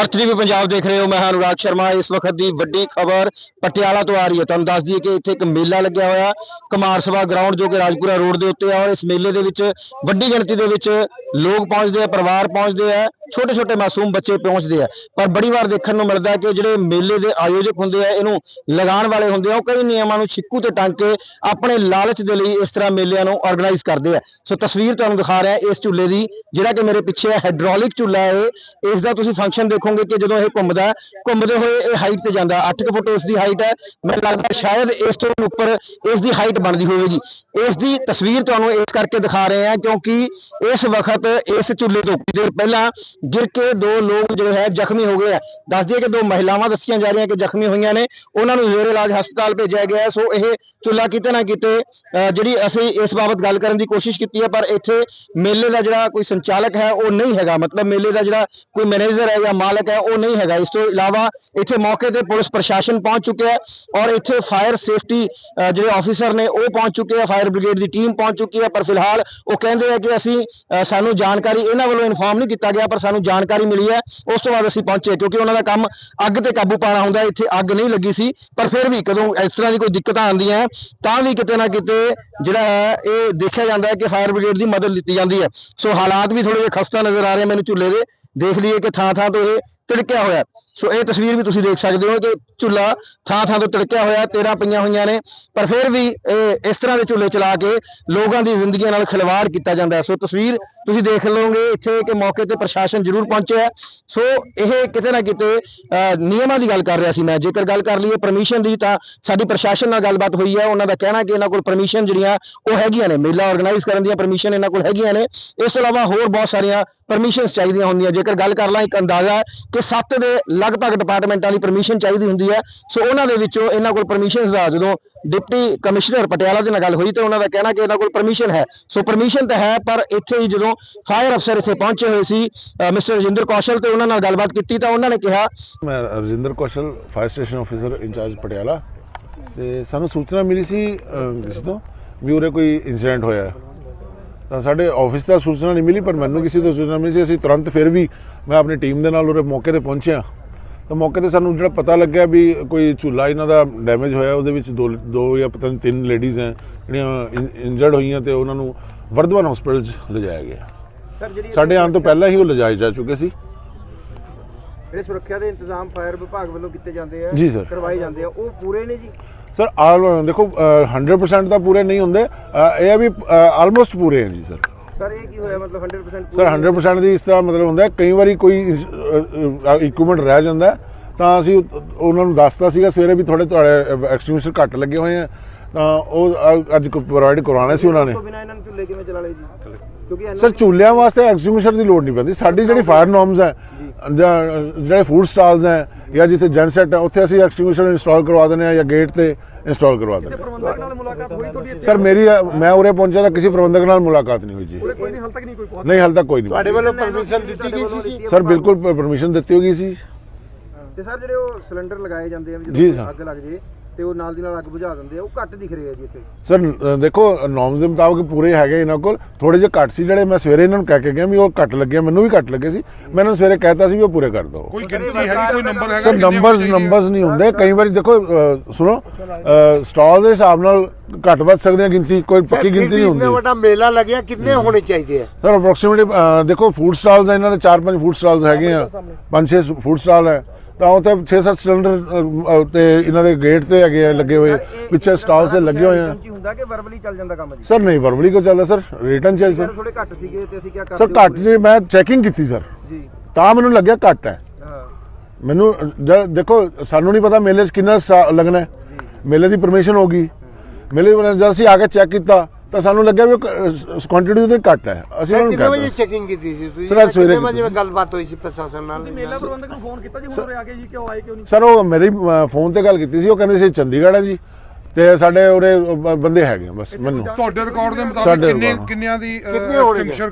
ਅਰਥ ਟੀਵੀ ਪੰਜਾਬ ਦੇਖ ਰਹੇ ਹੋ, ਮੈਂ ਹਾਂ ਅਨੁਰਾਗ ਸ਼ਰਮਾ। ਇਸ ਵਕਤ ਦੀ ਵੱਡੀ ਖਬਰ ਪਟਿਆਲਾ ਤੋਂ ਆ ਰਹੀ ਹੈ। ਤੁਹਾਨੂੰ ਦੱਸ ਦਈਏ ਕਿ ਇੱਥੇ ਇੱਕ ਮੇਲਾ ਲੱਗਿਆ ਹੋਇਆ, ਕੁਮਾਰ ਸਭਾ ਗਰਾਊਂਡ ਜੋ ਕਿ ਰਾਜਪੁਰਾ ਰੋਡ ਦੇ ਉੱਤੇ ਆ ਔਰ ਇਸ ਮੇਲੇ ਦੇ ਵਿੱਚ ਵੱਡੀ ਗਿਣਤੀ ਦੇ ਵਿੱਚ ਲੋਕ ਪਹੁੰਚਦੇ ਆ, ਪਰਿਵਾਰ ਪਹੁੰਚਦੇ ਆ। ਛੋਟੇ ਛੋਟੇ ਮਾਸੂਮ ਬੱਚੇ ਪਹੁੰਚਦੇ ਆ। ਪਰ ਬੜੀ ਵਾਰ ਦੇਖਣ ਨੂੰ ਮਿਲਦਾ ਕਿ ਜਿਹੜੇ ਮੇਲੇ ਦੇ ਆਯੋਜਕ ਹੁੰਦੇ ਆ, ਇਹਨੂੰ ਲਗਾਉਣ ਵਾਲੇ ਹੁੰਦੇ ਆ, ਉਹ ਕਈ ਨਿਯਮਾਂ ਨੂੰ ਛਿੱਕੂ ਤੇ ਟੰਗ ਕੇ ਆਪਣੇ ਲਾਲਚ ਦੇ ਲਈ ਇਸ ਤਰ੍ਹਾਂ ਮੇਲਿਆਂ ਨੂੰ ਆਰਗੇਨਾਈਜ਼ ਕਰਦੇ ਆ। ਸੋ ਤਸਵੀਰ ਤੁਹਾਨੂੰ ਦਿਖਾ ਰਿਹਾ ਇਸ ਝੂਲੇ ਦੀ, ਜਿਹੜਾ ਕਿ ਮੇਰੇ ਪਿੱਛੇ ਹੈ ਹਾਈਡ੍ਰੋਲਿਕ ਝੂਲਾ ਹੈ ਇਸ ਦਾ ਤੁਸੀਂ ਫੰਕਸ਼ਨ ਦੇਖੋਗੇ ਕਿ ਜਦੋਂ ਇਹ ਘੁੰਮਦਾ, ਘੁੰਮਦੇ ਹੋਏ ਇਹ ਹਾਈਟ ਤੇ ਜਾਂਦਾ। 8 ਫੁੱਟ ਇਸ ਦੀ ਹਾਈਟ ਹੈ। ਮੈਨੂੰ ਲੱਗਦਾ ਸ਼ਾਇਦ ਇਸ ਤੋਂ ਉੱਪਰ ਇਸ ਦੀ ਹਾਈਟ ਬਣਦੀ ਹੋਵੇਗੀ। ਇਸ ਦੀ ਤਸਵੀਰ ਤੁਹਾਨੂੰ ਇਸ ਕਰਕੇ ਦਿਖਾ ਰਹੇ ਹਾਂ ਕਿਉਂਕਿ ਇਸ ਵਕਤ ਇਸ ਝੂਲੇ ਤੋਂ ਕੁਝ ਦੇਰ ਪਹਿਲਾਂ ਗਿਰ ਕੇ ਦੋ ਲੋਕ ਜਿਹੜੇ ਹੈ ਜ਼ਖਮੀ ਹੋ ਗਏ ਹੈ। ਦੱਸ ਦਈਏ ਕਿ ਦੋ ਮਹਿਲਾਵਾਂ ਦੱਸੀਆਂ ਜਾ ਰਹੀਆਂ ਕਿ ਜ਼ਖਮੀ ਹੋਈਆਂ ਨੇ। ਉਹਨਾਂ ਨੂੰ ਜ਼ੇਰ ਇਲਾਜ ਹਸਪਤਾਲ ਭੇਜਿਆ ਗਿਆ ਸੋ ਇਹ ਝੂਲਾ ਕਿਤੇ ਨਾ ਕਿਤੇ ਜਿਹੜੀ ਅਸੀਂ ਇਸ ਬਾਬਤ ਗੱਲ ਕਰਨ ਦੀ ਕੋਸ਼ਿਸ਼ ਕੀਤੀ ਹੈ, ਪਰ ਇੱਥੇ ਮੇਲੇ ਦਾ ਜਿਹੜਾ ਕੋਈ ਸੰਚਾਲਕ ਹੈ, ਉਹ ਨਹੀਂ ਹੈਗਾ। ਮਤਲਬ ਮੇਲੇ ਦਾ ਜਿਹੜਾ ਕੋਈ ਮੈਨੇਜਰ ਹੈ ਜਾਂ ਮਾਲਕ ਹੈ, ਉਹ ਨਹੀਂ ਹੈਗਾ। ਇਸ ਤੋਂ ਇਲਾਵਾ ਇੱਥੇ ਮੌਕੇ ਤੇ ਪੁਲਿਸ ਪ੍ਰਸ਼ਾਸਨ ਪਹੁੰਚ ਚੁੱਕਿਆ ਹੈ ਔਰ ਇੱਥੇ ਫਾਇਰ ਸੇਫਟੀ ਜਿਹੜੇ ਆਫੀਸਰ ਨੇ, ਉਹ ਪਹੁੰਚ ਚੁੱਕੇ ਆ ਫਾਇਰ ਬ੍ਰਿਗੇਡ ਦੀ ਟੀਮ ਪਹੁੰਚ ਚੁੱਕੀ ਹੈ। ਪਰ ਫਿਲਹਾਲ ਉਹ ਕਹਿੰਦੇ ਆ ਕਿ ਅਸੀਂ ਸਾਨੂੰ ਜਾਣਕਾਰੀ ਇਹਨਾਂ ਵੱਲੋਂ ਇਨਫਾਰਮ ਨਹੀਂ ਕੀਤਾ ਗਿਆ, ਪਰ ਸਾਨੂੰ ਜਾਣਕਾਰੀ ਮਿਲੀ ਹੈ, ਉਸ ਤੋਂ ਬਾਅਦ ਅਸੀਂ ਪਹੁੰਚੇ, ਕਿਉਂਕਿ ਉਹਨਾਂ ਦਾ ਕੰਮ ਅੱਗ ਤੇ ਕਾਬੂ ਪਾਉਣਾ ਹੁੰਦਾ ਇੱਥੇ ਅੱਗ ਨਹੀਂ ਲੱਗੀ ਸੀ, ਪਰ ਫਿਰ ਵੀ ਕਦੋਂ ਇਸ ਤਰ੍ਹਾਂ ਦੀ ਕੋਈ ਦਿੱਕਤਾਂ ਆਉਂਦੀਆਂ ਤਾਂ ਵੀ ਕਿਤੇ ਨਾ ਕਿਤੇ ਜਿਹੜਾ ਹੈ, ਇਹ ਦੇਖਿਆ ਜਾਂਦਾ ਹੈ ਕਿ ਫਾਇਰ ਬ੍ਰਿਗੇਡ ਦੀ ਮਦਦ ਲਿੱਤੀ ਜਾਂਦੀ ਹੈ। ਸੋ ਹਾਲਾਤ ਵੀ ਥੋੜੇ ਜਿਹੇ ਖਸਤਾ ਨਜ਼ਰ ਆ ਰਹੇ ਮੈਨੂੰ ਝੁੱਲੇ ਦੇ, ਦੇਖ ਲਈਏ ਕਿ ਥਾਂ ਥਾਂ ਤੋਂ ਇਹ ਤਿੜਕਿਆ ਹੋਇਆ। ਸੋ ਇਹ ਤਸਵੀਰ ਵੀ ਤੁਸੀਂ ਦੇਖ ਸਕਦੇ ਹੋ ਕਿ ਝੁੱਲਾ ਥਾਂ ਥਾਂ ਤੋਂ ਤਿੜਕਿਆ ਹੋਇਆ 13 ਪਈਆਂ ਹੋਈਆਂ ਨੇ। ਪਰ ਫਿਰ ਵੀ ਇਹ ਇਸ ਤਰ੍ਹਾਂ ਦੇ ਝੁੱਲੇ ਚਲਾ ਕੇ ਲੋਕਾਂ ਦੀ ਜ਼ਿੰਦਗੀ ਨਾਲ ਖਿਲਵਾੜ ਕੀਤਾ ਜਾਂਦਾ ਸੋ ਤਸਵੀਰ ਤੁਸੀਂ ਦੇਖ ਲਓਗੇ ਇੱਥੇ ਕਿ ਮੌਕੇ ਤੇ ਪ੍ਰਸ਼ਾਸਨ ਜ਼ਰੂਰ ਪਹੁੰਚਿਆ ਸੋ ਇਹ ਕਿਤੇ ਨਾ ਕਿਤੇ ਅਹ, ਨਿਯਮਾਂ ਦੀ ਗੱਲ ਕਰ ਰਿਹਾ ਸੀ ਮੈਂ। ਜੇਕਰ ਗੱਲ ਕਰ ਲਈਏ ਪਰਮਿਸ਼ਨ ਦੀ ਤਾਂ ਸਾਡੀ ਪ੍ਰਸ਼ਾਸਨ ਨਾਲ ਗੱਲਬਾਤ ਹੋਈ ਹੈ। ਉਹਨਾਂ ਦਾ ਕਹਿਣਾ ਕਿ ਇਹਨਾਂ ਕੋਲ ਪਰਮਿਸ਼ਨ ਜਿਹੜੀਆਂ ਉਹ ਹੈਗੀਆਂ ਨੇ। ਮੇਲਾ ਆਰਗੇਨਾਈਜ਼ ਕਰਨ ਦੀਆਂ ਪਰਮਿਸ਼ਨ ਇਹਨਾਂ ਕੋਲ ਹੈਗੀਆਂ ਨੇ। ਇਸ ਤੋਂ ਇਲਾਵਾ ਹੋਰ ਬਹੁਤ ਸਾਰੀਆਂ ਪਰਮਿਸ਼ਨਸ ਚਾਹੀਦੀਆਂ ਹੁੰਦੀਆਂ। ਜੇਕਰ ਗੱਲ ਕਰ ਲਾਂ ਇੱਕ ਅੰਦਾਜ਼ਾ ਕਿ 7 ਦੇ ਲਗਭਗ ਡਿਪਾਰਟਮੈਂਟਾਂ ਦੀ ਪਰਮਿਸ਼ਨ ਚਾਹੀਦੀ ਹੁੰਦੀ ਹੈ। ਸੋ ਉਹਨਾਂ ਦੇ ਵਿੱਚੋਂ ਇਹਨਾਂ ਕੋਲ ਪਰਮਿਸ਼ਨਸ ਦਾ ਜਦੋਂ ਡਿਪਟੀ ਕਮਿਸ਼ਨਰ ਪਟਿਆਲਾ ਦੇ ਨਾਲ ਗੱਲ ਹੋਈ ਤੇ ਉਹਨਾਂ ਦਾ ਕਹਿਣਾ ਕਿ ਇਹਨਾਂ ਕੋਲ ਪਰਮਿਸ਼ਨ ਹੈ। ਸੋ ਪਰਮਿਸ਼ਨ ਤਾਂ ਹੈ, ਪਰ ਇੱਥੇ ਹੀ ਜਦੋਂ ਫਾਇਰ ਅਫਸਰ ਇੱਥੇ ਪਹੁੰਚੇ ਹੋਏ ਸੀ ਮਿਸਟਰ ਰਜਿੰਦਰ ਕੌਸ਼ਲ ਤੇ ਉਹਨਾਂ ਨਾਲ ਗੱਲਬਾਤ ਕੀਤੀ ਤਾਂ ਉਹਨਾਂ ਨੇ ਕਿਹਾ ਮੈਂ Rajinder Kaushal fire station officer incharge Patiala. ਤੇ ਸਾਨੂੰ ਸੂਚਨਾ ਮਿਲੀ ਸੀ ਕਿਸੇ ਤੋਂ, ਵੀ ਉਰੇ ਕੋਈ ਇਨਸੀਡੈਂਟ ਹੋਇਆ। ਤਾਂ ਸਾਡੇ ਆਫਿਸ ਦਾ ਸੂਚਨਾ ਨਹੀਂ ਮਿਲੀ ਪਰ ਮੈਨੂੰ ਕਿਸੇ ਤੋਂ ਸੂਚਨਾ ਮਿਲੀ ਸੀ ਅਸੀਂ ਤੁਰੰਤ ਫਿਰ ਵੀ ਮੈਂ ਆਪਣੀ ਟੀਮ ਦੇ ਨਾਲ ਉਰੇ ਮੌਕੇ ਤੇ ਪਹੁੰਚਿਆ। ਤਾਂ ਮੌਕੇ ਤੇ ਸਾਨੂੰ ਜਿਹੜਾ ਪਤਾ ਲੱਗਿਆ ਵੀ ਕੋਈ ਝੂਲਾ ਇਹਨਾਂ ਦਾ ਡੈਮੇਜ ਹੋਇਆ ਉਹਦੇ ਵਿੱਚ ਦੋ ਦੋ ਜਾਂ ਪਤਾ ਨਹੀਂ ਤਿੰਨ ਲੇਡੀਜ਼ ਹੈ ਜਿਹੜੀਆਂ ਇੰਜਰਡ ਹੋਈਆਂ ਤੇ ਉਹਨਾਂ ਨੂੰ ਵਰਧਮਾਨ ਹਸਪੀਟਲ 'ਚ ਲਿਜਾਇਆ ਗਿਆ। ਸਰ ਜਿਹੜੀ ਸਾਡੇ ਆਉਣ ਤੋਂ ਪਹਿਲਾਂ ਹੀ ਉਹ ਲਿਜਾਏ ਜਾ ਚੁੱਕੇ ਸੀ। ਜਿਹੜੇ ਸੁਰੱਖਿਆ ਦੇ ਇੰਤਜ਼ਾਮ ਫਾਇਰ ਵਿਭਾਗ ਵੱਲੋਂ ਕੀਤੇ ਜਾਂਦੇ ਆ ਜੀ ਸਰ। ਕਰਵਾਏ ਜਾਂਦੇ ਆ ਉਹ ਪੂਰੇ ਨੇ ਜੀ? ਸਰ ਆਲ ਦੇਖੋ ਅ, 100% ਤਾਂ ਪੂਰੇ ਨਹੀਂ ਹੁੰਦੇ ਇਹ ਆ ਵੀ ਆਲਮੋਸਟ ਪੂਰੇ ਹੈ ਜੀ ਸਰ। ਸਰ ਇਹ ਕੀ ਹੋਇਆ? ਮਤਲਬ 100% ਸਰ 100% ਦੀ ਇਸ ਤਰ੍ਹਾਂ ਮਤਲਬ ਹੁੰਦਾ ਹੈ, ਕਈ ਵਾਰੀ ਕੋਈ ਇਕਵਿਪਮੈਂਟ ਰਹਿ ਜਾਂਦਾ ਹੈ, ਤਾਂ ਅਸੀਂ ਉਹ- ਉਹਨਾਂ ਨੂੰ ਦੱਸਤਾ ਸੀਗਾ ਸਵੇਰੇ ਵੀ ਥੋੜੇ ਤੁਹਾਡੇ ਐਕਸਟਿੰਗੁਇਸ਼ਰ ਘੱਟ ਲੱਗੇ ਹੋਏ ਆ ਤਾਂ ਉਹ ਅ- ਅੱਜ ਪ੍ਰੋਵਾਈਡ ਕਰਵਾਉਣੇ ਸੀ ਉਹਨਾਂ ਨੇ। ਤੋਂ ਬਿਨਾ ਇਹਨਾਂ ਨੂੰ ਝੁੱਲੇ ਕਿਵੇਂ ਚਲਾ ਲਏ ਜੀ? ਕਿਉਂਕਿ ਇਹਨਾਂ ਸਰ ਚੂਲਿਆਂ ਵਾਸਤੇ ਐਕਸਟਿੰਗੁਇਸ਼ਰ ਦੀ ਲੋੜ ਨਹੀਂ ਪੈਂਦੀ ਸਾਡੀ ਜਿਹੜੀ ਫਾਇਰ ਨੋਰਮਸ ਹੈ ਜਾਂ ਜਿਹੜੇ ਫੂਡ ਸਟਾਲਸ ਹੈ ਜਾਂ ਜਿੱਥੇ ਜੈਨਸੈਟ ਹੈ ਉੱਥੇ ਅਸੀਂ ਐਕਸਟਿੰਗੁਇਸ਼ਰ ਇੰਸਟਾਲ ਕਰਵਾ ਦਿੰਦੇ ਆ ਜਾਂ ਗੇਟ ਤੇ ਇੰਸਟਾਲ ਕਰਵਾ ਦਿੰਦੇ ਹਾਂ। ਪ੍ਰਬੰਧਕ ਨਾਲ ਮੁਲਾਕਾਤ ਹੋਈ ਤੁਹਾਡੀ ਸਰ ਮੇਰੀ ਮੈਂ ਉਰੇ ਪਹੁੰਚਿਆ ਤਾਂ ਕਿਸੇ ਪ੍ਰਬੰਧਕ ਨਾਲ ਮੁਲਾਕਾਤ ਨਹੀਂ ਹੋਈ ਜੀ। ਕੋਈ ਨਹੀਂ ਹਾਲ ਤੱਕ ਨਹੀਂ ਕੋਈ ਪਹੁੰਚ ਨਹੀਂ ਹਾਲ ਤੱਕ ਕੋਈ ਨਹੀਂ ਤੁਹਾਡੇ ਵੱਲੋਂ ਪਰਮਿਸ਼ਨ ਦਿੱਤੀ ਗਈ ਸੀ ਜੀ? ਸਰ ਬਿਲਕੁਲ ਪਰਮਿਸ਼ਨ ਦਿੱਤੀ ਹੋਗੀ ਸੀ। ਤੇ ਸਰ ਜਿਹੜੇ ਉਹ ਸਿਲੰਡਰ ਲਗਾਏ ਜਾਂਦੇ ਆ ਵੀ ਜੀ ਜਦੋਂ ਸਰ। ਅੱਗ ਲੱਗ ਜੇ ਤੇ ਉਹ ਨਾਲ ਦੀ ਨਾਲ ਅੱਗ ਬੁਝਾ ਦਿੰਦੇ ਆ ਉਹ ਘੱਟ ਦਿਖ ਰਹੇ ਆ ਜੀ ਇੱਥੇ। ਸਰ ਅ, ਦੇਖੋ ਨੋਰਮਸ ਦੇ ਮੁਤਾਬਕ ਪੂਰੇ ਹੈਗੇ ਇਹਨਾਂ ਕੋਲ। ਥੋੜੇ ਜਿਹੇ ਘੱਟ ਸੀ ਜਿਹੜੇ ਮੈਂ ਸਵੇਰੇ ਇਹਨਾਂ ਨੂੰ ਕਹਿ ਕੇ ਗਿਆ ਵੀ ਉਹ ਘੱਟ ਲੱਗੇ ਮੈਨੂੰ ਵੀ ਘੱਟ ਲੱਗੇ ਸੀ। ਮੈਂ ਇਹਨਾਂ ਨੂੰ ਸਵੇਰੇ ਕਹਿਤਾ ਸੀ ਵੀ ਉਹ ਪੂਰੇ ਕਰ ਦਿਓ। ਕੋਈ ਗਿਣਤੀ ਹੈਗੀ ਕੋਈ ਨੰਬਰ ਹੈਗਾ ਸਰ ਕਿੰਨੇ ਨੰਬਰਸ ਹੋਣੇ ਨੰਬਰਸ ਨਹੀਂ ਹੁੰਦੇ। ਕਈ ਵਾਰੀ ਦੇਖੋ ਅ, ਸੁਣੋ ਸਟਾਲ ਦੇ ਹਿਸਾਬ ਨਾਲ ਘੱਟ ਵੱਧ ਸਕਦੇ ਆ ਗਿਣਤੀ ਕੋਈ ਪੱਕੀ ਗਿਣਤੀ ਨਹੀਂ ਹੁੰਦੀ। ਇੰਨਾ ਵੱਡਾ ਮੇਲਾ ਲੱਗਿਆ ਕਿੰਨੇ ਹੋਣੇ ਚਾਹੀਦੇ ਆ? ਸਰ ਅਪਰੋਕਸੀਮੇਟਲੀ ਦੇਖੋ ਫੂਡ ਸਟਾਲਸ ਇਹਨਾਂ ਦੇ 4-5 ਫੂਡ ਸਟਾਲਸ ਹੈਗੇ ਆ। 5-6 ਫੂਡ ਸਟਾਲ ਹੈ ਤਾਂ ਉੱਥੇ 6-7 ਸਿਲੰਡਰ ਤੇ ਇਹਨਾਂ ਦੇ ਗੇਟ ਤੇ ਹੈਗੇ ਆ ਲੱਗੇ ਹੋਏ ਪਿੱਛੇ ਸਟਾਲ ਤੇ ਲੱਗੇ ਹੋਏ ਆ। ਹੁੰਦਾ ਕਿ ਵਰਬਲੀ ਚੱਲ ਜਾਂਦਾ ਕੰਮ ਜੀ? ਸਰ ਨਹੀਂ ਵਰਬਲੀ ਕੋ ਚੱਲਦਾ ਸਰ ਰਿਟਰਨ ਚਾਹੀਦਾ ਸਰ। ਥੋੜੇ ਘੱਟ ਸੀਗੇ ਤੇ ਅਸੀਂ ਕੀ ਕਰਦੇ ਸਰ ਘੱਟ ਜੀ ਮੈਂ ਚੈਕਿੰਗ ਕੀਤੀ ਸਰ। ਜੀ। ਤਾਂ ਮੈਨੂੰ ਲੱਗਿਆ ਘੱਟ ਹੈ। ਮੈਨੂੰ ਦੇਖੋ ਸਾਨੂੰ ਨਹੀਂ ਪਤਾ ਮੇਲੇ 'ਚ ਕਿੰਨਾ ਲੱਗਣਾ ਹੈ। ਮੇਲੇ ਦੀ ਪਰਮਿਸ਼ਨ ਹੋਗੀ ਮੇਲੇ ਵਾਲੇ ਜਦ ਅਸੀਂ ਆ ਕੇ ਚੈੱਕ ਕੀਤਾ ਤਾਂ ਸਾਨੂੰ ਲੱਗਿਆ ਵੀ ਕੁਆਂਟੀਟੀ ਉਹਦੇ ਘੱਟ ਹੈ। ਅਸੀਂ ਉਹਨਾਂ ਨੂੰ ਕਿੰਨੇ ਵਜੇ ਚੈਕਿੰਗ ਕੀਤੀ ਸੀ ਤੁਸੀਂ? ਸਰ, ਸਵੇਰੇ ਕਿੰਨੇ ਵਜੇ ਕੀਤੀ ਗੱਲਬਾਤ ਹੋਈ ਸੀ ਪ੍ਰਸ਼ਾਸਨ ਨਾਲ? ਮੇਲਾ ਪ੍ਰਬੰਧਕ ਨੂੰ ਫੋਨ ਕੀਤਾ ਜੀ ਹੁਣ ਉਰੇ ਆ ਗਏ ਜੀ ਕਿਉਂ ਆਏ ਕਿਉਂ ਨਹੀਂ? ਸਰ ਉਹ ਮੇਰੀ ਫੋਨ ਤੇ ਗੱਲ ਕੀਤੀ ਸੀ ਉਹ ਕਹਿੰਦੇ ਸੀ ਚੰਡੀਗੜ੍ਹ ਹੈ ਜੀ ਤੇ ਸਾਡੇ ਉਰੇ ਬੰਦੇ ਹੈਗੇ ਬਸ ਮੈਨੂੰ। ਤੁਹਾਡੇ ਰਿਕਾਰਡ ਦੇ ਮੁਤਾਬਕ ਕਿੰਨੇ। ਕਿੰਨਿਆਂ ਦੀ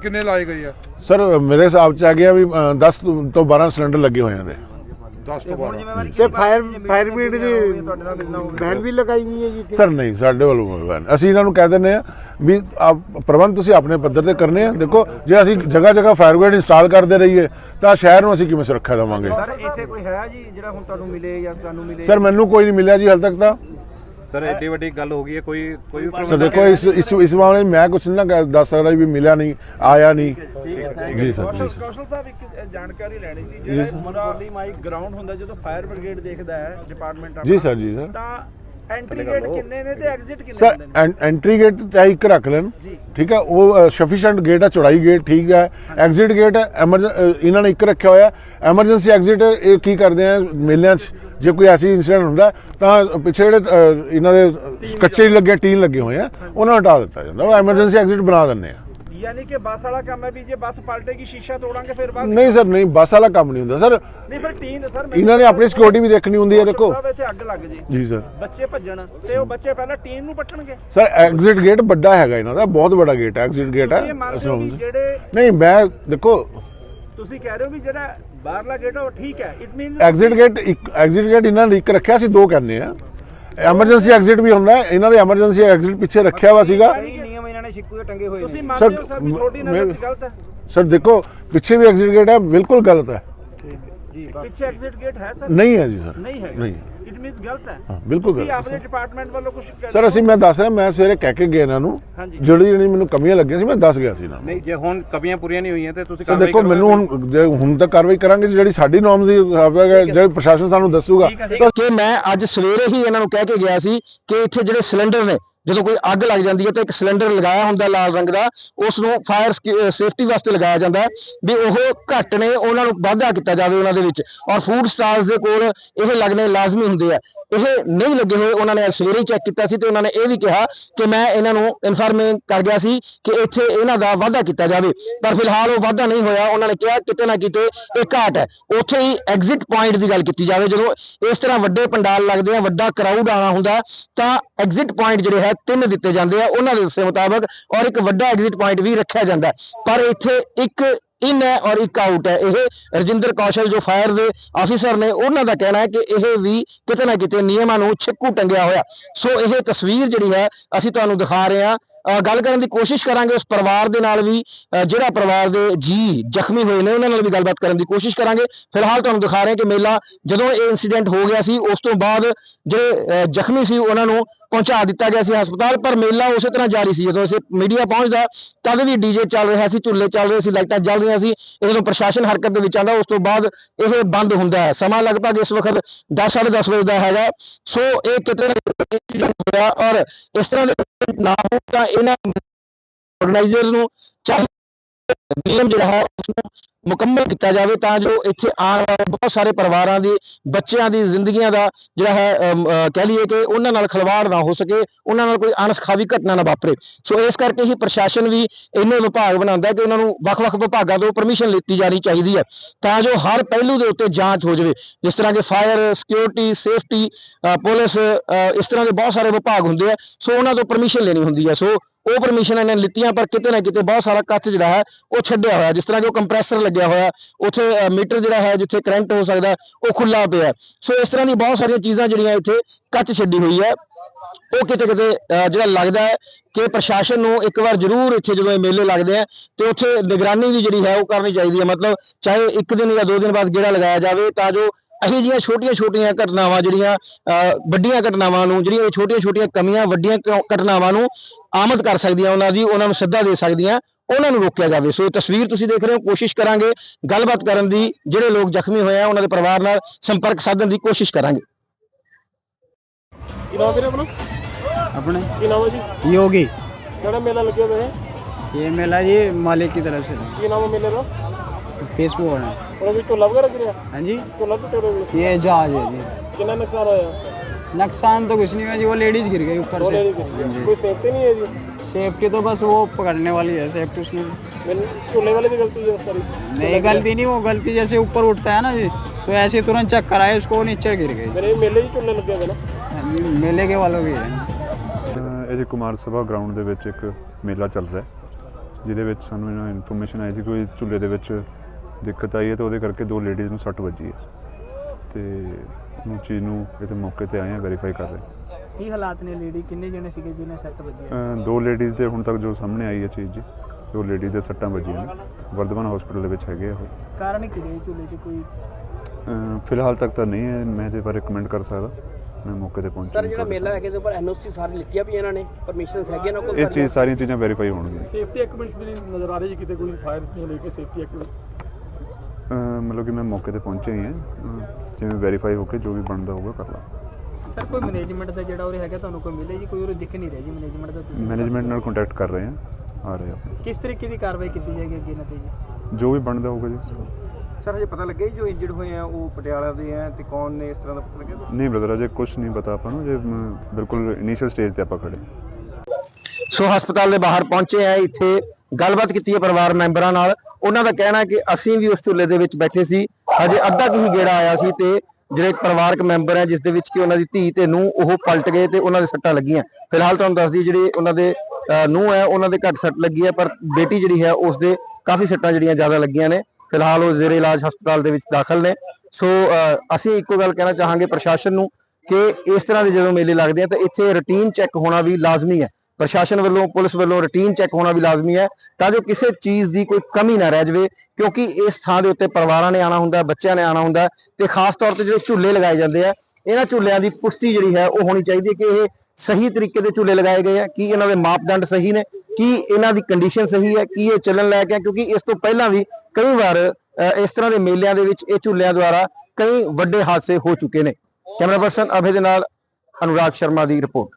ਕਿੰਨੇ ਲਾਏ ਗਏ ਆ? ਸਰ ਮੇਰੇ ਹਿਸਾਬ ਚ ਆ ਗਿਆ ਵੀ 10 ਤੋਂ 12 ਸਿਲੰਡਰ ਲੱਗੇ ਹੋਏ ਨੇ 10 ਤੋਂ 12 ਤੇ ਫਾਇਰ ਫਾਇਰ ਬ੍ਰਿਗੇਡ ਦੀ ਵੈਨ ਵੀ ਲਗਾਈ ਗਈ ਹੈ ਜੀ ਇੱਥੇ। ਸਰ ਨਹੀਂ ਸਾਡੇ ਵੱਲੋਂ ਮੋਬਾਈਲ ਅਸੀਂ ਇਹਨਾਂ ਨੂੰ ਕਹਿ ਦਿੰਦੇ ਆ ਵੀ ਆਪ ਪ੍ਰਬੰਧ ਤੁਸੀਂ ਆਪਣੇ ਪੱਧਰ ਤੇ ਕਰਨੇ ਆ। ਦੇਖੋ ਜੇ ਅਸੀਂ ਜਗ੍ਹਾ ਜਗ੍ਹਾ ਫਾਇਰ ਬ੍ਰਿਗੇਡ ਇੰਸਟਾਲ ਕਰਦੇ ਰਹੀਏ ਤਾਂ ਸ਼ਹਿਰ ਨੂੰ ਅਸੀਂ ਕਿਵੇਂ ਸੁਰੱਖਿਆ ਦੇਵਾਂਗੇ? ਸਰ ਇੱਥੇ ਕੋਈ ਹੈ ਜੀ ਜਿਹੜਾ ਹੁਣ ਤੁਹਾਨੂੰ ਮਿਲੇ ਜਾਂ ਤੁਹਾਨੂੰ ਮਿਲੇ? ਸਰ ਮੈਨੂੰ ਕੋਈ ਨਹੀਂ ਮਿਲਿਆ ਜੀ ਹਾਲ ਤੱਕ ਤਾਂ। ਸਰ ਐਡੀ ਵੱਡੀ ਗੱਲ ਹੋ ਗਈ ਹੈ ਕੋਈ ਕੋਈ ਵੀ ਸਰ ਦੇਖੋ ਇਸ ਇਸ ਇਸ ਮਾਮਲੇ ਮੈਂ ਕੁਝ ਨਹੀਂ ਨਾ ਕਹਿ- ਦੱਸ ਸਕਦਾ ਵੀ ਮਿਲਿਆ ਨਹੀਂ ਆਇਆ ਨਹੀਂ। ਜੀ ਸਰ ਜੀ ਸਰ। ਕੌਸ਼ਲ ਸਾਹਿਬ ਇੱਕ ਜਾਣਕਾਰੀ ਲੈਣੀ ਸੀ ਜਿਹੜਾ ਮਨੋਲੀ ਮਾਈਕ ਗਰਾਊਂਡ ਹੁੰਦਾ ਜਦੋਂ ਫਾਇਰ ਬ੍ਰਿਗੇਡ ਦੇਖਦਾ ਹੈ ਡਿਪਾਰਟਮੈਂਟ ਜੀ ਸਰ ਜੀ ਸਰ। ਤਾਂ ਐਂਟਰੀ ਗੇਟ ਕਿੰਨੇ ਨੇ ਤੇ ਐਗਜ਼ਿਟ ਕਿੰਨੇ ਸਰ ਹੁੰਦੇ ਨੇ? ਐਂਟਰੀ ਗੇਟ ਚਾਹੇ ਇੱਕ ਰੱਖ ਲੈਣ ਠੀਕ ਹੈ ਉਹ ਸਫੀਸ਼ੀਐਂਟ ਗੇਟ ਹੈ ਚੌੜਾਈ ਗੇਟ ਠੀਕ ਹੈ। ਐਗਜ਼ਿਟ ਗੇਟ ਇਹਨਾਂ ਨੇ ਇੱਕ ਰੱਖਿਆ ਹੋਇਆ ਐਮਰਜੈਂਸੀ ਐਗਜ਼ਿਟ ਇਹ ਕੀ ਕਰਦੇ ਆ ਮੇਲਿਆਂ 'ਚ ਜੇ ਕੋਈ ਐਸੀ ਇਨਸੀਡੈਂਟ ਹੁੰਦਾ ਤਾਂ ਪਿੱਛੇ ਜਿਹੜੇ ਇਹਨਾਂ ਦੇ ਕੱਚੇ ਲੱਗੇ ਟੀਨ ਲੱਗੇ ਹੋਏ ਆ ਉਹਨਾਂ ਨੂੰ ਹਟਾ ਦਿੱਤਾ ਜਾਂਦਾ। ਉਹ ਐਮਰਜੈਂਸੀ ਐਗਜ਼ਿਟ ਬਣਾ ਦਿੰਦੇ ਆ। ਯਾਨੀ ਕਿ ਬੱਸ ਵਾਲਾ ਕੰਮ ਹੈ ਵੀ ਜੇ ਬੱਸ ਪਲਟੇਗੀ ਸ਼ੀਸ਼ਾ ਤੋੜਾਂਗੇ ਫਿਰ ਬਾਅਦ ਨਹੀਂ ਸਰ ਨਹੀਂ ਬੱਸ ਵਾਲਾ ਕੰਮ ਨਹੀਂ ਹੁੰਦਾ। ਸਰ ਨਹੀਂ ਫਿਰ ਟੀਨ ਸਰ ਇਹਨਾਂ ਨੇ ਆਪਣੀ ਸਿਕਿਉਰਿਟੀ ਵੀ ਦੇਖਣੀ ਹੁੰਦੀ ਹੈ ਦੇਖੋ। ਸਾਹਿਬ ਇੱਥੇ ਅੱਗ ਲੱਗ ਜੇ। ਜੀ ਸਰ। ਬੱਚੇ ਭੱਜਣ ਤੇ ਉਹ ਬੱਚੇ ਪਹਿਲਾਂ ਟੀਨ ਨੂੰ ਪੱਟਣਗੇ। ਸਰ ਐਗਜ਼ਿਟ ਗੇਟ ਵੱਡਾ ਹੈਗਾ ਇਹਨਾਂ ਦਾ ਬਹੁਤ ਵੱਡਾ ਗੇਟ ਹੈ ਐਗਜ਼ਿਟ ਗੇਟ ਹੈ। ਜਿਹੜੇ ਨਹੀਂ ਮੈਂ ਦੇਖੋ ਤੁਸੀਂ ਕਹਿ ਰਹੇ ਹੋ ਵੀ ਜਿਹੜਾ ਬਾਹਰਲਾ ਗੇਟ ਉਹ ਠੀਕ ਹੈ। ਇਟ ਮੀਨਸ ਐਗਜ਼ਿਟ ਗੇਟ ਇੱਕ ਐਗਜ਼ਿਟ ਗੇਟ ਇਹਨਾਂ ਨੇ ਇੱਕ ਰੱਖਿਆ ਸੀ ਦੋ ਕਹਿੰਦੇ ਆ। ਐਮਰਜੈਂਸੀ ਐਗਜ਼ਿਟ ਵੀ ਹੁੰਦਾ ਹੈ। ਇਹਨਾਂ ਦੇ ਐਮਰਜੈਂਸੀ ਐਗਜ਼ਿਟ ਪਿੱਛੇ ਰੱਖਿਆ ਵਾ ਸੀਗਾ। ਨਿਯਮ ਇਹਨਾਂ ਨੇ ਸ਼ਿਕੂ ਦੇ ਟੰਗੇ ਹੋਏ ਤੁਸੀਂ ਸਰ, ਮੰਨਦੇ ਹੋ ਸਰ ਵੀ ਤੁਹਾਡੀ ਨਜ਼ਰ ਮੈਂ- 'ਚ ਗਲਤ ਹੈ? ਸਰ ਦੇਖੋ ਪਿੱਛੇ ਵੀ ਐਗਜ਼ਿਟ ਗੇਟ ਹੈ ਬਿਲਕੁਲ ਗਲਤ ਹੈ। ਜੀ ਪਿੱਛੇ ਐਗਜ਼ਿਟ ਗੇਟ ਹੈ ਸਰ? ਨਹੀਂ ਹੈ ਜੀ ਸਰ। ਨਹੀਂ ਹੈ ਨਹੀਂ ਇਟ ਮੀਨਸ ਗਲਤ ਹੈ। ਹਾਂ ਬਿਲਕੁਲ ਤੁਸੀਂ ਗਲਤ ਹੈ ਆਪਣੇ ਸਰ। ਡਿਪਾਰਟਮੈਂਟ ਵੱਲੋਂ ਕੁਝ ਸਰ ਅਸੀਂ ਮੈਂ ਦੱਸ ਰਿਹਾ ਮੈਂ ਸਵੇਰੇ ਕਹਿ ਕੇ ਗਿਆ ਇਹਨਾਂ ਨੂੰ। ਹਾਂਜੀ। ਜਿਹੜੀ ਜਿਹੜੀ ਮੈਨੂੰ ਕਮੀਆਂ ਲੱਗੀਆਂ ਸੀ ਮੈਂ ਦੱਸ ਗਿਆ ਸੀ ਇਹਨਾਂ ਨੂੰ। ਨਹੀਂ ਜੇ ਹੁਣ ਕਮੀਆਂ ਪੂਰੀਆਂ ਨਹੀਂ ਹੋਈਆਂ ਤੇ ਤੁਸੀਂ ਸਰ ਕਾਰਵਾਈ ਦੇਖੋ ਕਰੋਗੇ? ਮੈਨੂੰ ਹੁਣ ਜੇ ਹੁਣ ਤਾਂ ਕਾਰਵਾਈ ਕਰਾਂਗੇ ਜਿਹੜੀ ਸਾਡੀ ਨੋਰਮਸ ਦੀ ਜਿਹੜੀ ਪ੍ਰਸ਼ਾਸਨ ਸਾਨੂੰ ਦੱਸੂਗਾ। ਕਿ ਮੈਂ ਅੱਜ ਸਵੇਰੇ ਹੀ ਇਹਨਾਂ ਨੂੰ ਕਹਿ ਕੇ ਗਿਆ ਸੀ ਕਿ ਇੱਥੇ ਜਿਹੜੇ ਸਿਲੰਡਰ ਨੇ ਜਦੋਂ ਕੋਈ ਅੱਗ ਲੱਗ ਜਾਂਦੀ ਹੈ ਤਾਂ ਇੱਕ ਸਿਲੰਡਰ ਲਗਾਇਆ ਹੁੰਦਾ ਲਾਲ ਰੰਗ ਦਾ ਉਸ ਨੂੰ ਫਾਇਰ ਸੇਫਟੀ ਵਾਸਤੇ ਲਗਾਇਆ ਜਾਂਦਾ ਵੀ ਉਹ ਘੱਟ ਨੇ, ਉਹਨਾਂ ਨੂੰ ਵਾਧਾ ਕੀਤਾ ਜਾਵੇ ਉਹਨਾਂ ਦੇ ਵਿੱਚ। ਔਰ ਫੂਡ ਸਟਾਲਸ ਦੇ ਕੋਲ ਇਹ ਲੱਗਣੇ ਲਾਜ਼ਮੀ ਹੁੰਦੇ ਆ। ਇਹ ਨਹੀਂ ਲੱਗੇ ਹੋਏ, ਉਹਨਾਂ ਨੇ ਸਵੇਰੇ ਹੀ ਚੈੱਕ ਕੀਤਾ ਸੀ ਤੇ ਉਹਨਾਂ ਨੇ ਇਹ ਵੀ ਕਿਹਾ ਕਿ ਮੈਂ ਇਹਨਾਂ ਨੂੰ ਇਨਫਾਰਮੇਸ਼ਨ ਕਰ ਗਿਆ ਸੀ ਕਿ ਇੱਥੇ ਇਹਨਾਂ ਦਾ ਵਾਧਾ ਕੀਤਾ ਜਾਵੇ। ਪਰ ਫਿਲਹਾਲ ਉਹ ਵਾਧਾ ਨਹੀਂ ਹੋਇਆ। ਉਹਨਾਂ ਨੇ ਕਿਹਾ ਕਿਤੇ ਨਾ ਕਿਤੇ ਇਹ ਘਾਟ ਹੈ। ਉੱਥੇ ਹੀ ਐਗਜ਼ਿਟ ਪੁਆਇੰਟ ਦੀ ਗੱਲ ਕੀਤੀ ਜਾਵੇ। ਜਦੋਂ ਇਸ ਤਰ੍ਹਾਂ ਵੱਡੇ ਪੰਡਾਲ ਲੱਗਦੇ ਆ, ਵੱਡਾ ਕਰਾਊਡ ਆਣਾ ਹੁੰਦਾ, ਤਾਂ ਐਗਜ਼ਿਟ ਪੁਆਇੰਟ ਜਿਹੜੇ ਹੈ ਤਿੰਨ ਦਿੱਤੇ ਜਾਂਦੇ ਆ, ਉਹਨਾਂ ਦੇ ਦੱਸੇ ਮੁਤਾਬਕ ਔਰ ਇੱਕ ਵੱਡਾ ਐਗਜ਼ਿਟ ਪੁਆਇੰਟ ਵੀ ਰੱਖਿਆ ਜਾਂਦਾ ਪਰ ਇੱਥੇ ਇੱਕ ਇਨ ਹੈ ਔਰ ਇੱਕ ਆਊਟ ਹੈ। ਇਹ ਰਜਿੰਦਰ ਕੌਸ਼ਲ ਜੋ ਫਾਇਰ ਦੇ ਆਫੀਸਰ ਨੇ, ਉਹਨਾਂ ਦਾ ਕਹਿਣਾ ਹੈ ਕਿ ਇਹ ਵੀ ਕਿਤੇ ਨਾ ਕਿਤੇ ਨਿਯਮਾਂ ਨੂੰ ਛਿੱਕੂ ਟੰਗਿਆ ਹੋਇਆ। ਸੋ ਇਹ ਤਸਵੀਰ ਜਿਹੜੀ ਹੈ, ਅਸੀਂ ਤੁਹਾਨੂੰ ਦਿਖਾ ਰਹੇ ਹਾਂ। ਗੱਲ ਕਰਨ ਦੀ ਕੋਸ਼ਿਸ਼ ਕਰਾਂਗੇ, ਉਸ ਪਰਿਵਾਰ ਦੇ ਨਾਲ ਵੀ ਜਿਹੜਾ ਪਰਿਵਾਰ ਦੇ ਜੀ ਜ਼ਖਮੀ ਹੋਏ ਨੇ, ਉਹਨਾਂ ਨਾਲ ਵੀ ਗੱਲਬਾਤ ਕਰਨ ਦੀ ਕੋਸ਼ਿਸ਼ ਕਰਾਂਗੇ। ਫਿਲਹਾਲ ਤੁਹਾਨੂੰ ਦਿਖਾ ਰਹੇ ਹਾਂ ਕਿ ਮੇਲਾ ਜਦੋਂ ਇਹ ਇਨਸੀਡੈਂਟ ਹੋ ਗਿਆ ਸੀ, ਉਸ ਤੋਂ ਬਾਅਦ ਜਿਹੜੇ ਜ਼ਖਮੀ ਸੀ, ਉਹਨਾਂ ਨੂੰ ਪਹੁੰਚਾ ਦਿੱਤਾ ਗਿਆ ਸੀ ਹਸਪਤਾਲ, ਪਰ ਮੇਲਾ ਉਸੇ ਤਰ੍ਹਾਂ ਜਾਰੀ ਸੀ। ਜਦੋਂ ਅਸੀਂ ਮੀਡੀਆ ਪਹੁੰਚਦਾ, ਤਦ ਵੀ ਡੀਜੇ ਚੱਲ ਰਿਹਾ ਸੀ, ਝੁੱਲੇ ਚੱਲ ਰਹੇ ਸੀ, ਲਾਈਟਾਂ ਚੱਲ ਰਹੀਆਂ ਸੀ, ਇਹ ਪ੍ਰਸ਼ਾਸਨ ਹਰਕਤ ਦੇ ਵਿੱਚ ਆਂਦਾ ਉਸ ਤੋਂ ਬਾਅਦ ਇਹ ਬੰਦ ਹੁੰਦਾ ਹੈ। ਸਮਾਂ ਲਗਭਗ ਇਸ ਵਕਤ 10:30 ਵਜੇ ਦਾ ਹੈਗਾ। ਸੋ ਇਹ ਕਿਤੇ ਨਾ ਕਿਤੇ ਹੋਇਆ ਔਰ ਇਸ ਤਰ੍ਹਾਂ ਦੇ ਨਾ ਹੋ ਤਾਂ ਇਹਨਾਂ ਆਰਗੇਨਾਈਜ਼ਰ ਨੂੰ ਚਾਹੀਦਾ ਨਿਯਮ ਜਿਹੜਾ ਹੈ, ਉਸ ਨੂੰ ਮੁਕੰਮਲ ਕੀਤਾ ਜਾਵੇ ਤਾਂ ਜੋ ਇੱਥੇ ਆਉਣ ਵਾਲੇ ਬਹੁਤ ਸਾਰੇ ਪਰਿਵਾਰਾਂ ਦੀ, ਬੱਚਿਆਂ ਦੀ ਜ਼ਿੰਦਗੀਆਂ ਦਾ ਜਿਹੜਾ ਹੈ ਕਹਿ ਲਈਏ ਕਿ ਉਹਨਾਂ ਨਾਲ ਖਿਲਵਾੜ ਨਾ ਹੋ ਸਕੇ, ਉਹਨਾਂ ਨਾਲ ਕੋਈ ਅਣਸਖਾਵੀ ਘਟਨਾ ਨਾ ਵਾਪਰੇ। ਸੋ ਇਸ ਕਰਕੇ ਹੀ ਪ੍ਰਸ਼ਾਸਨ ਵੀ ਇੰਨੇ ਵਿਭਾਗ ਬਣਾਉਂਦਾ ਕਿ ਉਹਨਾਂ ਨੂੰ ਵੱਖ-ਵੱਖ ਵਿਭਾਗਾਂ ਤੋਂ ਪਰਮਿਸ਼ਨ ਲਿੱਤੀ ਜਾਣੀ ਚਾਹੀਦੀ ਹੈ ਤਾਂ ਜੋ ਹਰ ਪਹਿਲੂ ਦੇ ਉੱਤੇ ਜਾਂਚ ਹੋ ਜਾਵੇ। ਜਿਸ ਤਰ੍ਹਾਂ ਕਿ ਫਾਇਰ ਸਿਕਿਉਰਿਟੀ ਸੇਫਟੀ ਪੁਲਿਸ ਇਸ ਤਰ੍ਹਾਂ ਦੇ ਬਹੁਤ ਸਾਰੇ ਵਿਭਾਗ ਹੁੰਦੇ ਆ, ਸੋ ਉਹਨਾਂ ਤੋਂ ਪਰਮਿਸ਼ਨ ਲੈਣੀ ਹੁੰਦੀ ਹੈ। ਸੋ ਉਹ ਪਰਮਿਸ਼ਨ ਇਹਨਾਂ ਨੇ ਲਿੱਤੀਆਂ ਪਰ ਕਿਤੇ ਨਾ ਕਿਤੇ ਬਹੁਤ ਸਾਰਾ ਕੱਚ ਜਿਹੜਾ ਹੈ ਉਹ ਛੱਡਿਆ ਹੋਇਆ ਜਿਸ ਤਰ੍ਹਾਂ ਕਿ ਉਹ ਕੰਪਰੈਸਰ ਲੱਗਿਆ ਹੋਇਆ ਉੱਥੇ ਮੀਟਰ ਜਿਹੜਾ ਹੈ ਜਿੱਥੇ ਕਰੰਟ ਹੋ ਸਕਦਾ ਉਹ ਖੁੱਲਾ ਪਿਆ ਸੋ ਇਸ ਤਰ੍ਹਾਂ ਦੀ ਬਹੁਤ ਸਾਰੀਆਂ ਚੀਜ਼ਾਂ ਜਿਹੜੀਆਂ ਇੱਥੇ ਕੱਚ ਛੱਡੀ ਹੋਈ ਹੈ। ਉਹ ਕਿਤੇ ਕਿਤੇ ਜਿਹੜਾ ਲੱਗਦਾ ਹੈ ਕਿ ਪ੍ਰਸ਼ਾਸਨ ਨੂੰ ਇੱਕ ਵਾਰ ਜ਼ਰੂਰ ਇੱਥੇ ਜਦੋਂ ਇਹ ਮੇਲੇ ਲੱਗਦੇ ਆ ਤੇ ਉੱਥੇ ਨਿਗਰਾਨੀ ਵੀ ਜਿਹੜੀ ਹੈ ਉਹ ਕਰਨੀ ਚਾਹੀਦੀ ਹੈ। ਮਤਲਬ ਚਾਹੇ ਇੱਕ ਦਿਨ ਜਾਂ ਦੋ ਦਿਨ ਬਾਅਦ ਗੇੜਾ ਲਗਾਇਆ ਜਾਵੇ ਤਾਂ ਜੋ ਇਹੋ ਜਿਹੀਆਂ ਛੋਟੀਆਂ-ਛੋਟੀਆਂ ਘਟਨਾਵਾਂ ਜਿਹੜੀਆਂ ਅ, ਵੱਡੀਆਂ ਘਟਨਾਵਾਂ ਨੂੰ ਜਿਹੜੀਆਂ ਛੋਟੀਆਂ-ਛੋਟੀਆਂ ਕਮੀਆਂ ਵੱਡੀਆਂ ਘਟਨਾਵਾਂ ਨੂੰ ਆਮਦ ਕਰ ਸਕਦੀਆਂ ਉਹਨਾਂ ਦੀ ਉਹਨਾਂ ਨੂੰ ਸੱਦਾ ਦੇ ਸਕਦੀਆਂ ਉਹਨਾਂ ਨੂੰ ਰੋਕਿਆ ਜਾਵੇ ਸੋ ਇਹ ਤਸਵੀਰ ਤੁਸੀਂ ਦੇਖ ਰਹੇ ਹੋ ਕੋਸ਼ਿਸ਼ ਕਰਾਂਗੇ ਗੱਲਬਾਤ ਕਰਨ ਦੀ ਜਿਹੜੇ ਲੋਕ ਜ਼ਖਮੀ ਹੋਏ ਆ ਉਹਨਾਂ ਦੇ ਪਰਿਵਾਰ ਨਾਲ ਸੰਪਰਕ ਸਾਧਣ ਦੀ ਕੋਸ਼ਿਸ਼ ਕਰਾਂਗੇ ਕੀ ਨਾਮ ਵੀਰੇ ਆਪਣਾ अपने ਕੀ ਨਾਮ ਹੈ ਜੀ योगी ਕਿਹੜਾ ਮੇਲਾ ਲੱਗਿਆ ਹੋਇਆ ਹੈ ये मेला जी मालिक की तरफ से है। ਕੀ ਨਾਮ ਹੈ ਮੇਲੇ ਦਾ पेश वो है ਉਹਦੇ ਵਿੱਚ ਝੋਲਾ ਵਗੈਰਾ ਗਿਰਿਆ हाँ जी ਝੋਲਾ ਟੁੱਟੇ ਹੋਏ ये जहाज है जी ਕਿੰਨਾ ਨੁਕਸਾਨ ਹੋਇਆ नुकसान तो कुछ नहीं हुआ जी वो लेडीज गिर गई ऊपर से ਕੋਈ ਸੇਫਟੀ ਨਹੀਂ ਹੈ ਜੀ सेफ्टी तो बस वो पकड़ने वाली है सेफ्टी उसमें ਮੈਨੂੰ ਝੋਲੇ ਵਾਲੇ ਦੀ ਗਲਤੀ ਹੈ ਉਸ ਸਾਰੀ नहीं गलती नहीं वो गलती जैसे ऊपर उठता है ना जी तो ऐसे ही तुरंत चक्कर आए उसको वो नीचे गिर गई ਮੇਰੇ ਮੇਲੇ 'ਚ ਝੋਲੇ ਲੱਗੇ ਹੋਏ ਨਾ हाँ जी, मेले के वालों की है ਅਹ ਇਹ ਜੀ ਕੁਮਾਰ ਸਭਾ ਗਰਾਊਂਡ ਦੇ ਵਿੱਚ ਇੱਕ ਮੇਲਾ ਚੱਲ ਰਿਹਾ ਹੈ, ਜਿਹਦੇ ਵਿੱਚ ਸਾਨੂੰ ਇਹਨਾਂ ਇਨਫੋਰਮੇਸ਼ਨ ਆਈ ਸੀ ਕਿ ਕੋਈ ਝੂਲੇ ਦੇ ਵਿੱਚ ਦਿੱਕਤ ਆਈ ਹੈ ਤੇ ਉਹਦੇ ਕਰਕੇ ਦੋ ਲੇਡੀਜ਼ ਨੂੰ ਸੱਟ ਵੱਜੀ ਹੈ ਤੇ ਉਹ ਚੀਜ਼ ਨੂੰ ਇਹਦੇ ਮੌਕੇ ਤੇ ਆਏ ਆ ਵੈਰੀਫਾਈ ਕਰ ਰਹੇ ਕੀ ਹਾਲਾਤ ਨੇ ਲੇਡੀ ਕਿੰਨੇ ਜਣੇ ਸੀਗੇ ਜਿਹਨੇ ਸੱਟ ਵੱਜੀ? ਅਹ ਦੋ ਲੇਡੀਜ਼ ਦੇ ਹੁਣ ਤੱਕ ਜੋ ਸਾਹਮਣੇ ਆਈ ਹੈ ਚੀਜ਼ ਜੀ ਦੋ ਲੇਡੀਜ਼ ਦੇ ਸੱਟਾਂ ਵੱਜੀਆਂ ਨੇ। ਵਰਧਮਾਨ ਹਸਪੀਟਲ ਦੇ ਵਿੱਚ ਹੈਗੇ ਆ ਉਹ। ਕਾਰਨ ਕੀ ਰਹੇ ਝੂਲੇ 'ਚ ਕੋਈ? ਅਹ ਫਿਲਹਾਲ ਤੱਕ ਤਾਂ ਨਹੀਂ ਹੈ ਮੈਂ ਇਹਦੇ ਬਾਰੇ ਕਮੈਂਟ ਕਰ ਸਕਦਾ ਮੈਂ ਮੌਕੇ ਤੇ ਪਹੁੰਚਿਆ ਸਰ ਜਿਹੜਾ ਮੇਲਾ ਹੈਗੇ ਦੇ ਉੱਪਰ ਐਨਓਸੀ ਸਾਰੇ ਲਿੱਤੀਆਂ ਵੀ ਇਹਨਾਂ ਨੇ ਪਰਮਿਸ਼ਨਸ ਹੈਗੀਆਂ ਨਾ ਕੋਲ ਇਹ ਚੀਜ਼ ਸਾਰੀਆਂ ਚੀਜ਼ਾਂ ਵੈਰੀਫਾਈ ਹੋਣਗੀਆਂ। ਸੇਫਟੀ ਇਕਵਿਪਮੈਂਟਸ ਵੀ ਨਜ਼ਰ ਆ ਰਹੇ ਜੀ ਕਿਤੇ ਕੋਈ ਫਾਇਰ ਨੂੰ ਲੈ ਕੇ ਸੇਫਟੀ ਅਹ ਮਤਲਬ ਕਿ ਮੈਂ ਮੌਕੇ ਤੇ ਪਹੁੰਚਿਆ ਹੀ ਹਾਂ। ਜਿਵੇਂ ਵੈਰੀਫਾਈ ਹੋ ਕੇ ਜੋ ਵੀ ਬਣਦਾ ਹੋਊਗਾ ਕਰ ਲਾਂ। ਸਰ ਕੋਈ ਮੈਨੇਜਮੈਂਟ ਦਾ ਜਿਹੜਾ ਉਰੇ ਹੈਗਾ ਤੁਹਾਨੂੰ ਕੋਈ ਮਿਲੇ ਜੀ? ਕੋਈ ਉਰੇ ਦਿਖ ਨਹੀਂ ਰਿਹਾ ਜੀ ਮੈਨੇਜਮੈਂਟ ਦਾ ਤੁਸੀਂ? ਮੈਨੇਜਮੈਂਟ ਨਾਲ ਕੰਟੈਕਟ ਕਰ ਰਹੇ ਹਾਂ। ਆ ਰਹੇ ਆ ਕਿਸ ਤਰੀਕੇ ਦੀ ਕਾਰਵਾਈ ਕੀਤੀ ਜਾਏਗੀ ਅੱਗੇ ਇਹਨਾਂ ਤੇ ਜੀ ਜੋ ਵੀ ਬਣਦਾ ਹੋਊਗਾ ਜੀ। ਸਰ ਹਜੇ ਪਤਾ ਲੱਗਿਆ ਜੀ ਜੋ ਇੰਜਰਡ ਹੋਏ ਆ ਉਹ ਪਟਿਆਲਾ ਦੇ ਆ ਤੇ ਕੌਣ ਨੇ ਇਸ ਤਰ੍ਹਾਂ ਦਾ ਪਤਾ ਲੱਗਿਆ ਨਹੀਂ ਬ੍ਰਦਰ ਅਜੇ ਕੁਝ ਨਹੀਂ ਪਤਾ ਆਪਾਂ ਨੂੰ। ਜੇ ਮ, ਬਿਲਕੁਲ ਇਨੀਸ਼ੀਅਲ ਸਟੇਜ ਤੇ ਆਪਾਂ ਖੜੇ ਸੋ ਹਸਪਤਾਲ ਦੇ ਬਾਹਰ ਪਹੁੰਚੇ ਆ। ਇੱਥੇ ਗੱਲਬਾਤ ਕੀਤੀ ਹੈ ਪਰਿਵਾਰ ਮੈਂਬਰਾਂ ਨਾਲ। ਉਹਨਾਂ ਦਾ ਕਹਿਣਾ ਕਿ ਅਸੀਂ ਵੀ ਉਸ ਝੂਲੇ ਦੇ ਵਿੱਚ ਬੈਠੇ ਸੀ। ਹਜੇ ਅੱਧਾ ਕੁ ਹੀ ਗੇੜਾ ਆਇਆ ਸੀ ਤੇ ਜਿਹੜੇ ਪਰਿਵਾਰਕ ਮੈਂਬਰ ਹੈ ਜਿਸ ਦੇ ਵਿੱਚ ਕਿ ਉਹਨਾਂ ਦੀ ਧੀ ਤੇ ਨੂੰ ਉਹ ਪਲਟ ਗਏ ਤੇ ਉਹਨਾਂ ਦੇ ਸੱਟਾਂ ਲੱਗੀਆਂ। ਫਿਲਹਾਲ ਤੁਹਾਨੂੰ ਦੱਸਦੀ ਜਿਹੜੇ ਉਹਨਾਂ ਦੇ ਨੂੰ ਹੈ ਉਹਨਾਂ ਦੇ ਘੱਟ ਸੱਟ ਲੱਗੀ ਹੈ ਪਰ ਬੇਟੀ ਜਿਹੜੀ ਹੈ ਉਸ ਦੇ ਕਾਫੀ ਸੱਟਾਂ ਜਿਹੜੀਆਂ ਜ਼ਿਆਦਾ ਲੱਗੀਆਂ ਨੇ। ਫਿਲਹਾਲ ਉਹ ਜ਼ੇਰੇ ਇਲਾਜ ਹਸਪਤਾਲ ਦੇ ਵਿੱਚ ਦਾਖਲ ਨੇ। ਸੋ ਅ, ਅਸੀਂ ਇੱਕੋ ਗੱਲ ਕਹਿਣਾ ਚਾਹਾਂਗੇ ਪ੍ਰਸ਼ਾਸਨ ਨੂੰ ਕਿ ਇਸ ਤਰ੍ਹਾਂ ਦੇ ਜਦੋਂ ਮੇਲੇ ਲੱਗਦੇ ਆ ਤਾਂ ਇੱਥੇ ਰੁਟੀਨ ਚੈੱਕ ਹੋਣਾ ਵੀ ਲਾਜ਼ਮੀ ਹੈ। ਪ੍ਰਸ਼ਾਸਨ ਵੱਲੋਂ, ਪੁਲਿਸ ਵੱਲੋਂ ਰੁਟੀਨ ਚੈੱਕ ਹੋਣਾ ਵੀ ਲਾਜ਼ਮੀ ਹੈ ਤਾਂ ਜੋ ਕਿਸੇ ਚੀਜ਼ ਦੀ ਕੋਈ ਕਮੀ ਨਾ ਰਹਿ ਜਾਵੇ, ਕਿਉਂਕਿ ਇਸ ਥਾਂ ਦੇ ਉੱਤੇ ਪਰਿਵਾਰਾਂ ਨੇ ਆਣਾ ਹੁੰਦਾ, ਬੱਚਿਆਂ ਨੇ ਆਣਾ ਹੁੰਦਾ ਤੇ ਖਾਸ ਤੌਰ ਤੇ ਜਿਹੜੇ ਝੂਲੇ ਲਗਾਏ ਜਾਂਦੇ ਆ, ਇਹਨਾਂ ਝੂਲਿਆਂ ਦੀ ਪੁਸ਼ਟੀ ਜਿਹੜੀ ਹੈ ਉਹ ਹੋਣੀ ਚਾਹੀਦੀ ਹੈ ਕਿ ਇਹ ਸਹੀ ਤਰੀਕੇ ਦੇ ਝੂਲੇ ਲਗਾਏ ਗਏ ਆ, ਕੀ ਇਹਨਾਂ ਦੇ ਮਾਪਦੰਡ ਸਹੀ ਨੇ, ਕੀ ਇਹਨਾਂ ਦੀ ਕੰਡੀਸ਼ਨ ਸਹੀ ਹੈ, ਕੀ ਇਹ ਚੱਲਣ ਲਾਇਕ ਹੈ, ਕਿਉਂਕਿ ਇਸ ਤੋਂ ਪਹਿਲਾਂ ਵੀ ਕਈ ਵਾਰ ਇਸ ਤਰ੍ਹਾਂ ਦੇ ਮੇਲਿਆਂ ਦੇ ਵਿੱਚ ਇਹ ਝੂਲਿਆਂ ਦੁਆਰਾ ਕਈ ਵੱਡੇ ਹਾਦਸੇ ਹੋ ਚੁੱਕੇ ਨੇ। ਕੈਮਰਾ ਪਰਸਨ ਅਭੇ ਦੇ ਨਾਲ ਅਨੁਰਾਗ ਸ਼ਰਮਾ ਦੀ ਰਿਪੋਰਟ।